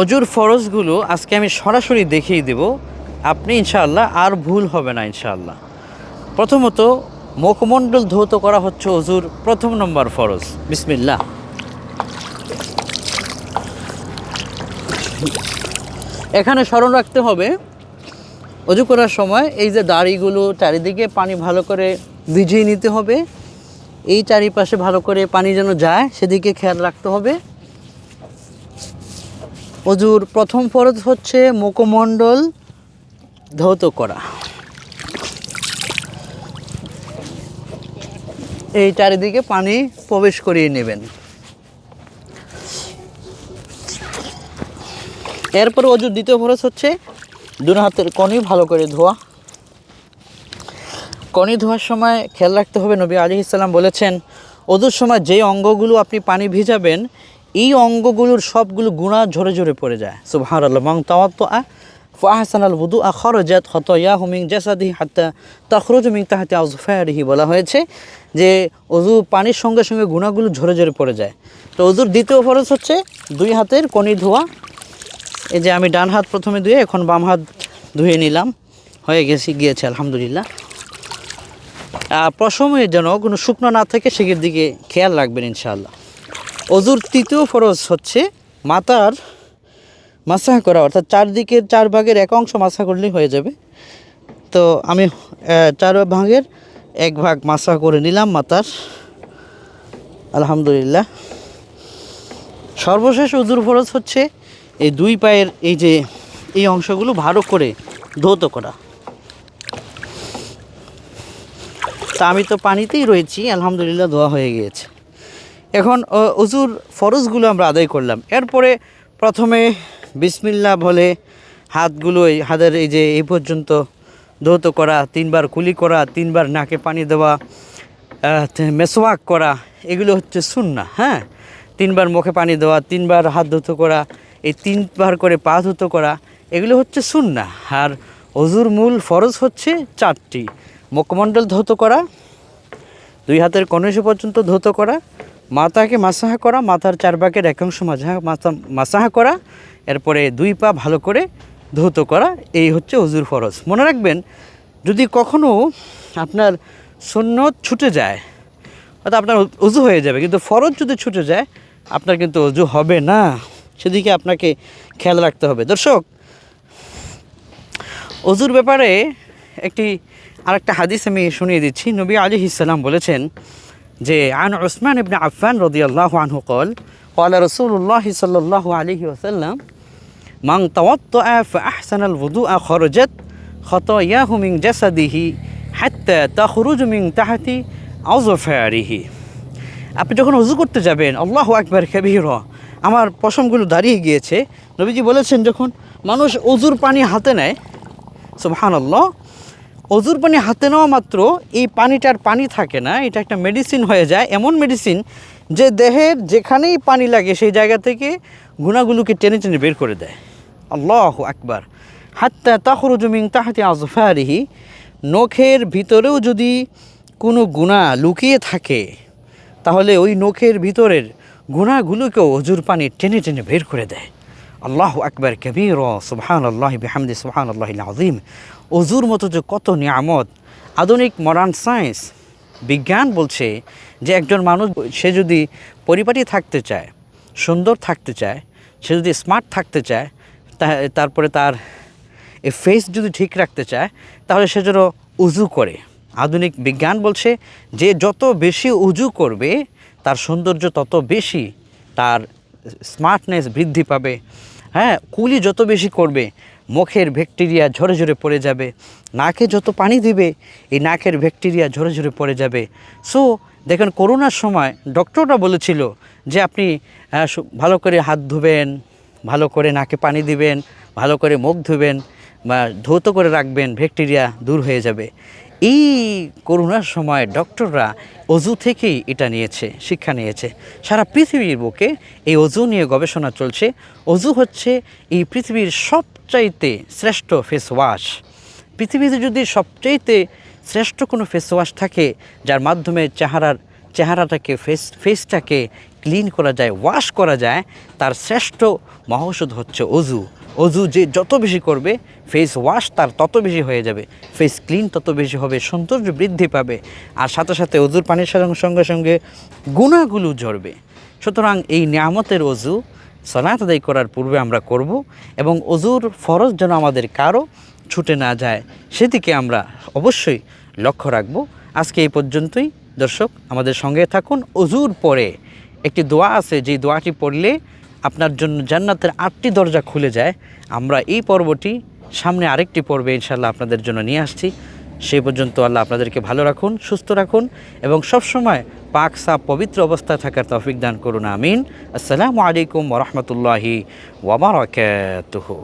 অজুর ফরজগুলো আজকে আমি সরাসরি দেখিয়ে দেব। আপনি ইনশাআল্লাহ আর ভুল হবে না ইনশাআল্লাহ। প্রথমত মুখমণ্ডল ধৌত করা হচ্ছে অজুর প্রথম নম্বর ফরজ। বিসমিল্লাহ। এখানে স্মরণ রাখতে হবে, অজু করার সময় এই যে দাড়িগুলো চারিদিকে পানি ভালো করে ভিজিয়ে নিতে হবে। এই চারিপাশে ভালো করে পানি যেন যায়, সেদিকে খেয়াল রাখতে হবে। অজুর প্রথম ফরজ হচ্ছে মুখমণ্ডল ধৌত করা। এই চারিদিকে পানি প্রবেশ করিয়ে নেবেন। এরপর অজুর দ্বিতীয় ফরজ হচ্ছে দুই হাতের কনি ভালো করে ধোয়া। কনি ধোয়ার সময় খেয়াল রাখতে হবে। নবী আলী ইসলাম বলেছেন অদূর সময় যে অঙ্গগুলো আপনি পানি ভিজাবেন এই অঙ্গগুলোর সবগুলো গুণা ঝরে ঝরে পড়ে যায়। সুবহান আল্লাহ মং তাওয়াত ফাহসান আল বুদু আখর জাত হত ইয়া হুমিং জাসাদি হাত্তা তখরুজ মিং তাহাতে আজফায়ারিহি বলা হয়েছে যে, অজু পানির সঙ্গে সঙ্গে গুণাগুলো ঝরে ঝরে পড়ে যায়। তো অজুর দ্বিতীয় ফরজ হচ্ছে দুই হাতের কনি ধোয়া। এই যে আমি ডান হাত প্রথমে ধুয়ে এখন বাম হাত ধুয়ে নিলাম, হয়ে গেছি, গিয়েছে, আলহামদুলিল্লাহ। প্রসময়ে যেন কোনো শুকনো না থাকে সেকের দিকে খেয়াল রাখবেন ইনশাআল্লাহ। অজুর তৃতীয় ফরজ হচ্ছে মাথার মাসাহ করা, অর্থাৎ চারদিকের চার ভাগের এক অংশ মাসা করলেই হয়ে যাবে। তো আমি চার ভাগের এক ভাগ মাসা করে নিলাম মাতার আলহামদুলিল্লাহ। সর্বশেষ উজুর ফরজ হচ্ছে এই দুই পায়ের এই যে, এই অংশগুলো ভালো করে ধৌত করা। তা আমি তো পানিতেই রয়েছি, আলহামদুলিল্লাহ ধোয়া হয়ে গিয়েছে। এখন অ, অজুর ফরজগুলো আমরা আদায় করলাম। এরপরে প্রথমে বিসমিল্লা বলে হাতগুলো এই হাতের এই যে এই পর্যন্ত ধৌত করা তিনবার কুলি করা তিনবার নাকে পানি দেওয়া মেসওয়াক করা এগুলো হচ্ছে সুন্না হ্যাঁ? তিনবার মুখে পানি দেওয়া তিনবার হাত ধুতো করা এই তিনবার করে পা ধুতো করা এগুলো হচ্ছে সুন্না আর অজুর মূল ফরজ হচ্ছে চারটি মুখমণ্ডল ধৌত করা দুই হাতের কনৈশ পর্যন্ত ধৌত করা মাথাকে মাসাহা করা, মাথার চার ভাগের একাংশ মাঝা মাথা মাসাহা করা, এরপরে দুই পা ভালো করে ধৌত করা, এই হচ্ছে অজুর ফরজ। মনে রাখবেন, যদি কখনও আপনার সুন্নত ছুটে যায়, অর্থাৎ আপনার অজু হয়ে যাবে, কিন্তু ফরজ যদি ছুটে যায়, আপনার কিন্তু অজু হবে না। সেদিকে আপনাকে খেয়াল রাখতে হবে। দর্শক অজুর ব্যাপারে একটি আরেকটা হাদিস আমি শুনিয়ে দিচ্ছি। নবী আলী ইসাল্লাম বলেছেন যে আন ওসমান ইবনে আফান রদিয়াল্লাহ আনহু কল قال رسول الله صلى الله عليه وسلم من توضأ فأحسن الوضوء خرجت خطاياه من جسده حتى تخرج من تحت أظفاره আপনি যখন উজু করতে যাবেন আল্লাহ আকবার কবির আমার পশমগুলো দাঁড়িয়ে গিয়েছে নবীজি বলেছেন যখন মানুষ অজুর পানি হাতে নেয় সুবহানাল্লাহ অজুর পানি হাতে নেওয়া মাত্র, এই পানিটার পানি থাকে না, এটা একটা মেডিসিন হয়ে যায়। এমন মেডিসিন যে দেহের যেখানেই পানি লাগে, সেই জায়গা থেকে গুণাগুলোকে টেনে টেনে বের করে দেয়। আল্লাহ আকবার। হাত্তা তাহরুজমিং তাহাতি আজফারিহি, নখের ভিতরেও যদি কোনো গুণা লুকিয়ে থাকে, তাহলে ওই নখের ভিতরের গুণাগুলোকেও অজুর পানি টেনে টেনে বের করে দেয়। আল্লাহ আকবর কবির সুবহান আল্লাহ বিহামদি সুবহান আল্লাহ আজিম অজুর মতো যে কত নিয়ামত। আধুনিক মডার্ন সায়েন্স বিজ্ঞান বলছে যে একজন মানুষ, সে যদি পরিপাটি থাকতে চায়, সুন্দর থাকতে চায়, সে যদি স্মার্ট থাকতে চায় তারপরে তার ফেস যদি ঠিক রাখতে চায়, তাহলে সে যেন উজু করে। আধুনিক বিজ্ঞান বলছে যে যত বেশি উজু করবে, তার সৌন্দর্য তত বেশি, তার স্মার্টনেস বৃদ্ধি পাবে। হ্যাঁ কুলি যত বেশি করবে, মুখের ব্যাকটেরিয়া ঝরে ঝরে পড়ে যাবে, নাকে যত পানি দিবে, এই নাকের ব্যাকটেরিয়া ঝরে ঝরে পড়ে যাবে। সো দেখেন করোনার সময় ডক্টররা বলেছিল যে আপনি ভালো করে হাত ধুবেন, ভালো করে নাকে পানি দিবেন, ভালো করে মুখ ধুবেন, বা ধৌত করে রাখবেন, ব্যাকটেরিয়া দূর হয়ে যাবে। এই করোনার সময় ডক্টররা অজু থেকেই এটা নিয়েছে, শিক্ষা নিয়েছে। সারা পৃথিবীর বুকে এই অজু নিয়ে গবেষণা চলছে। অজু হচ্ছে এই পৃথিবীর সবচাইতে শ্রেষ্ঠ ফেস ওয়াশ পৃথিবীতে যদি সবচাইতে শ্রেষ্ঠ কোনো ফেস ওয়াশ থাকে, যার মাধ্যমে চেহারার, চেহারাটাকে ফেস ফেসটাকে ক্লিন করা যায়, ওয়াশ করা যায়, তার শ্রেষ্ঠ মহৌষধ হচ্ছে অজু। অজু যে যত বেশি করবে ফেস ওয়াশ তার তত বেশি হয়ে যাবে। ফেস ক্লিন তত বেশি হবে, সৌন্দর্য বৃদ্ধি পাবে। আর সাথে সাথে অজুর পানির সঙ্গে সঙ্গে গুণাগুলো ঝরবে। সুতরাং এই নিয়ামতের অজু সলাত আদায় করার পূর্বে আমরা করব এবং অজুর ফরজ যেন আমাদের কারও ছুটে না যায়, সেদিকে আমরা অবশ্যই লক্ষ্য রাখব। আজকে এই পর্যন্তই। দর্শক, আমাদের সঙ্গে থাকুন অজুর পরে। একটি দোয়া আছে, যেই দোয়াটি পড়লে আপনার জন্য জান্নাতের আটটি দরজা খুলে যায় আমরা এই পর্বটি সামনে আরেকটি পর্বে ইনশাল্লাহ আপনাদের জন্য নিয়ে আসছি সেই পর্যন্ত আল্লাহ আপনাদেরকে ভালো রাখুন, সুস্থ রাখুন এবং সবসময় পাক সাপ পবিত্র অবস্থায় থাকার তৌফিক দান করুন, আমিন আসসালামু আলাইকুম ওরহমতুল্লাহি ওবরাকাতুহু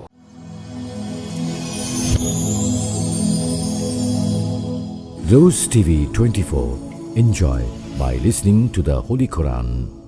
Rose TV 24. Enjoy by listening to the Holy Quran.